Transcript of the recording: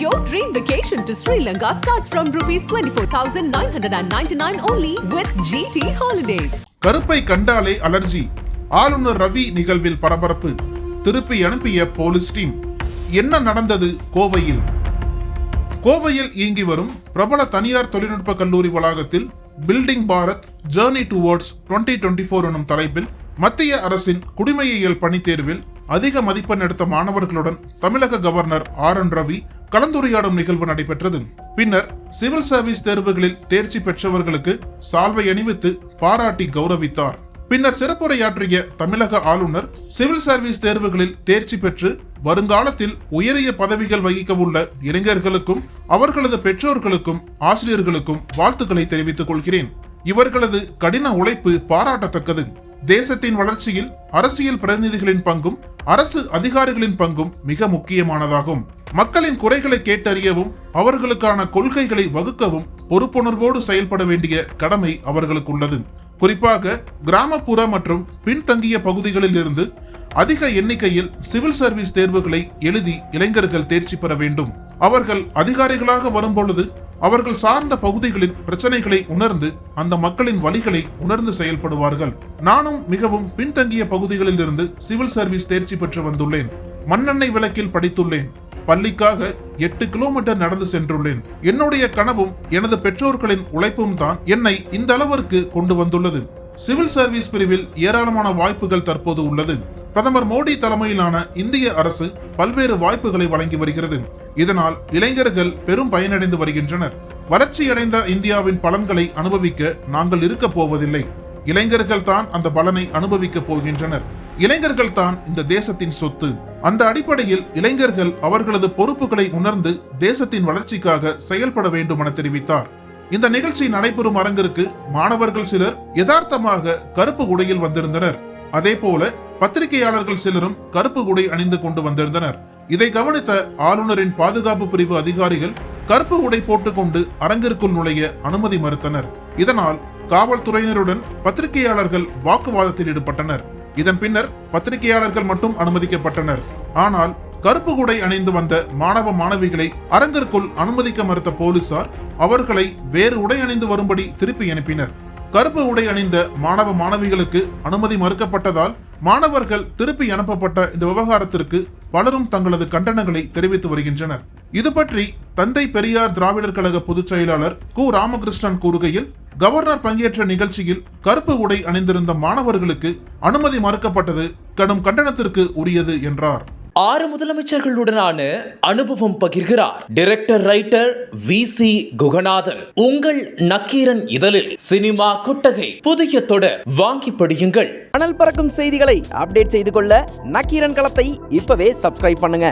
Your dream vacation to Sri Lanka starts from rupees 24,999 only with GT Holidays. கருப்பை கண்டாலே allergy. ஆளுநர் ரவி நிகழ்வில் பரபரப்பு. திருப்பி அனுப்பிய போலீஸ் டீம். என்ன நடந்தது கோவையில்? கோவையில் இயங்கி வரும் பிரபல தனியார் தொழில்நுட்ப கல்லூரி வளாகத்தில் building Bharat journey towards 2024 twenty four எனும் தலைப்பில் மத்திய அரசின் குடிமையியல் பணித் தேர்வில் அதிக மதிப்பெண் எடுத்த மாணவர்களுடன் தமிழக கவர்னர் ஆர் என் ரவி கலந்துரையாடும் நிகழ்வு நடைபெற்றது. பின்னர் சிவில் சர்வீஸ் தேர்வுகளில் தேர்ச்சி பெற்றவர்களுக்கு சால்வை அணிவித்து பாராட்டி கௌரவித்தார். பின்னர் சிறப்புரையாற்றிய தமிழக ஆளுநர் சிவில் சர்வீஸ் தேர்வுகளில் தேர்ச்சி பெற்று வருங்காலத்தில் உயரிய பதவிகள் வகிக்கவுள்ள இளைஞர்களுக்கும் அவர்களது பெற்றோர்களுக்கும் ஆசிரியர்களுக்கும் வாழ்த்துக்களை தெரிவித்துக் கொள்கிறேன். இவர்களது கடின உழைப்பு பாராட்டத்தக்கது. தேசத்தின் வளர்ச்சியில் அரசியல் பிரதிநிதிகளின் பங்கும் அரசு அதிகாரிகளின் பங்கும் மிக முக்கியமானதாகும். மக்களின் குறைகளை கேட்டறியவும் அவர்களுக்கான கொள்கைகளை வகுக்கவும் பொறுப்புணர்வோடு செயல்பட வேண்டிய கடமை அவர்களுக்கு உள்ளது குறிப்பாக கிராமப்புற மற்றும் பின்தங்கிய பகுதிகளில் இருந்து அதிக எண்ணிக்கையில் சிவில் சர்வீஸ் தேர்வுகளை எழுதி இளைஞர்கள் தேர்ச்சி பெற வேண்டும். அவர்கள் அதிகாரிகளாக வரும்பொழுது அவர்கள் சார்ந்த பகுதிகளின் பிரச்சனைகளை உணர்ந்து அந்த மக்களின் வழிகளை உணர்ந்து செயல்படுவார்கள். நானும் மிகவும் பின்தங்கிய பகுதிகளில் இருந்து சிவில் சர்வீஸ் தேர்ச்சி பெற்று வந்துள்ளேன். மண்ணெண்ணெய் விளக்கில் படித்துள்ளேன். பள்ளிக்காக எட்டு கிலோமீட்டர் நடந்து சென்றுள்ளேன். என்னுடைய கனவும் எனது பெற்றோர்களின் உழைப்பும் தான் என்னை இந்த அளவிற்கு கொண்டு வந்துள்ளது. சிவில் சர்வீஸ் பிரிவில் ஏராளமான வாய்ப்புகள் தற்போது உள்ளது. பிரதமர் மோடி தலைமையிலான இந்திய அரசு பல்வேறு வாய்ப்புகளை வழங்கி வருகிறது. இதனால் இளைஞர்கள் பெரும் பயனடைந்து வருகின்றனர். வளர்ச்சியடைந்த இந்தியாவின் பலன்களை அனுபவிக்க நாங்கள் இருக்க போவதில்லை. இளைஞர்கள் தான் அந்த பலனை அனுபவிக்க போகின்றனர். இளைஞர்கள் தான் இந்த தேசத்தின் சொத்து. அந்த அடிப்படையில் இளைஞர்கள் அவர்களது பொறுப்புகளை உணர்ந்து தேசத்தின் வளர்ச்சிக்காக செயல்பட வேண்டும் என தெரிவித்தார். இந்த நிகழ்ச்சி நடைபெறும் அரங்கிற்கு மாணவர்கள் சிலர் யதார்த்தமாக கருப்பு உடையில் வந்திருந்தனர். அதே போல பத்திரிகையாளர்கள் சிலரும் கருப்பு உடை அணிந்து கொண்டு வந்திருந்தனர். இதை கவனித்த ஆளுநரின் பாதுகாப்பு பிரிவு அதிகாரிகள் கருப்பு உடை போட்டுக்கொண்டு அரங்கிற்குள் நுழைய அனுமதி மறுத்தனர். இதனால் காவல்துறையினருடன் பத்திரிகையாளர்கள் வாக்குவாதத்தில் ஈடுபட்டனர். இதன் பின்னர் பத்திரிகையாளர்கள் மட்டும் அனுமதிக்கப்பட்டனர். ஆனால் கருப்பு குடை அணிந்து வந்த மாணவ மாணவிகளை அரங்கிற்குள் அனுமதிக்க மறுத்த போலீசார் அவர்களை வேறு உடை அணிந்து வரும்படி திருப்பி அனுப்பினர். கருப்பு உடை அணிந்த மாணவ மாணவிகளுக்கு அனுமதி மறுக்கப்பட்டதால் மாணவர்கள் திருப்பி அனுப்பப்பட்ட இந்த விவகாரத்திற்கு பலரும் தங்களது கண்டனங்களை தெரிவித்து வருகின்றனர். இது பற்றி தந்தை பெரியார் திராவிடர் கழக பொதுச் செயலாளர் கு. ராமகிருஷ்ணன் கூறுகையில் கவர்னர் பங்கேற்ற நிகழ்ச்சியில் கருப்பு உடை அணிந்திருந்த மாணவர்களுக்கு அனுமதி மறுக்கப்பட்டது கடும் கண்டனத்திற்கு உரியது என்றார். ஆறு முதலமைச்சர்களுடனான அனுபவம் பகிர்கிறார் director writer V C Guhanathan. உங்கள் நக்கீரன் இதழில் சினிமா கொட்டகை புதிய தொடர் வாங்கி படியுங்கள். அனல் பறக்கும் செய்திகளை அப்டேட் செய்து கொள்ள நக்கீரன் களத்தை இப்பவே சப்ஸ்கிரைப் பண்ணுங்க.